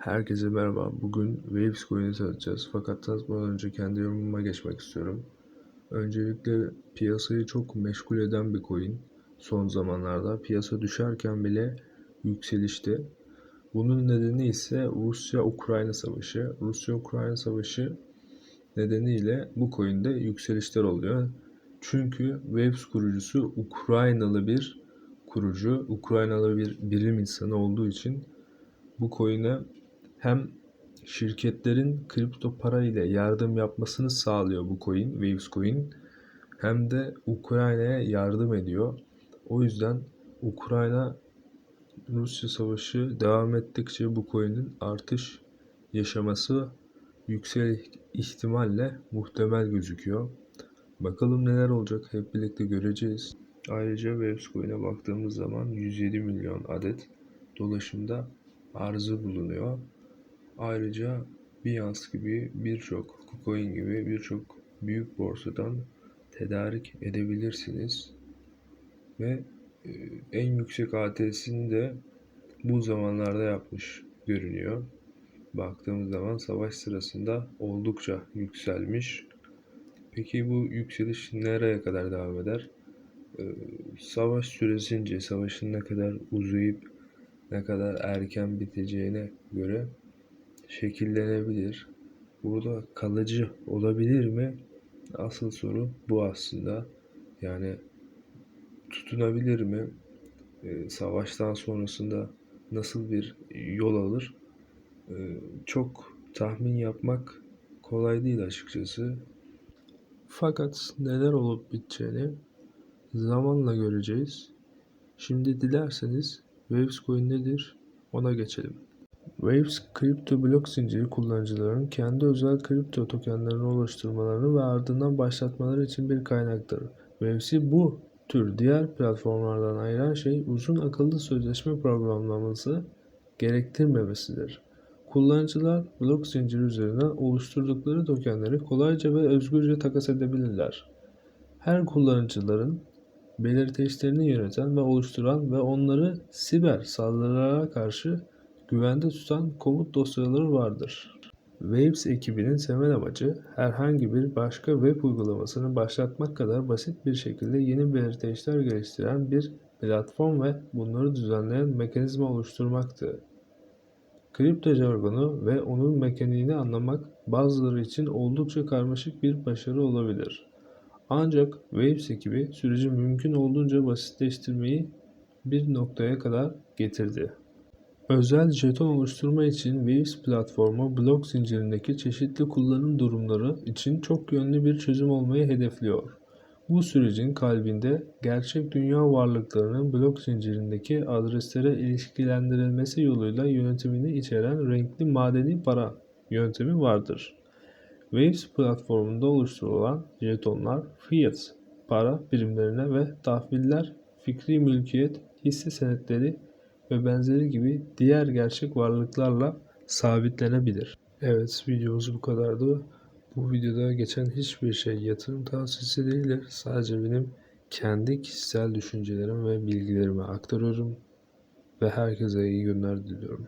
Herkese merhaba. Bugün Waves Coin'i tanıtacağız. Fakat tanıtmadan önce kendi yorumuma geçmek istiyorum. Öncelikle piyasayı çok meşgul eden bir coin. Son zamanlarda piyasa düşerken bile yükselişte. Bunun nedeni ise Rusya-Ukrayna savaşı. Rusya-Ukrayna savaşı nedeniyle bu coin'de yükselişler oluyor. Çünkü Waves kurucusu Ukraynalı bir kurucu, Ukraynalı bir bilim insanı olduğu için bu coin'e hem şirketlerin kripto para ile yardım yapmasını sağlıyor bu coin, Waves coin. Hem de Ukrayna'ya yardım ediyor. O yüzden Ukrayna Rusya savaşı devam ettikçe bu coin'in artış yaşaması yüksek ihtimalle muhtemel gözüküyor. Bakalım neler olacak hep birlikte göreceğiz. Ayrıca Waves coin'e baktığımız zaman 107 milyon adet dolaşımda arzı bulunuyor. Ayrıca Binance gibi birçok, KuCoin gibi birçok büyük borsadan tedarik edebilirsiniz. Ve e, en yüksek ATS'ini de bu zamanlarda yapmış görünüyor. Baktığımız zaman savaş sırasında oldukça yükselmiş. Peki bu yükseliş nereye kadar devam eder? Ee, savaş süresince, savaşın ne kadar uzayıp ne kadar erken biteceğine göre şekillenebilir. Burada kalıcı olabilir mi? Asıl soru bu aslında. Yani tutunabilir mi? Ee, savaştan sonrasında nasıl bir yol alır? Ee, çok tahmin yapmak kolay değil açıkçası. Fakat neler olup biteceğini zamanla göreceğiz. Şimdi dilerseniz Waves Coin nedir ona geçelim. Waves kripto blok zinciri kullanıcıların kendi özel kripto tokenlerini oluşturmalarını ve ardından başlatmaları için bir kaynaktır. Waves'i bu tür diğer platformlardan ayıran şey uzun akıllı sözleşme programlaması gerektirmemesidir. Kullanıcılar blok zinciri üzerinden oluşturdukları tokenleri kolayca ve özgürce takas edebilirler. Her kullanıcıların belirteçlerini yöneten ve oluşturan ve onları siber saldırılara karşı güvende tutan komut dosyaları vardır. Waves ekibinin temel amacı herhangi bir başka web uygulamasını başlatmak kadar basit bir şekilde yeni belirteçler geliştiren bir platform ve bunları düzenleyen mekanizma oluşturmaktı. Kripto jargonu ve onun mekaniğini anlamak bazıları için oldukça karmaşık bir başarı olabilir. Ancak Waves ekibi süreci mümkün olduğunca basitleştirmeyi bir noktaya kadar getirdi. Özel jeton oluşturma için Waves platformu blok zincirindeki çeşitli kullanım durumları için çok yönlü bir çözüm olmayı hedefliyor. Bu sürecin kalbinde gerçek dünya varlıklarının blok zincirindeki adreslere ilişkilendirilmesi yoluyla yönetimini içeren renkli madeni para yöntemi vardır. Waves platformunda oluşturulan jetonlar fiat para birimlerine ve tahviller, fikri mülkiyet, hisse senetleri ve benzeri gibi diğer gerçek varlıklarla sabitlenebilir. Evet videomuz bu kadardı. Bu videoda geçen hiçbir şey yatırım tavsiyesi değildir. Sadece benim kendi kişisel düşüncelerim ve bilgilerimi aktarıyorum. Ve herkese iyi günler diliyorum.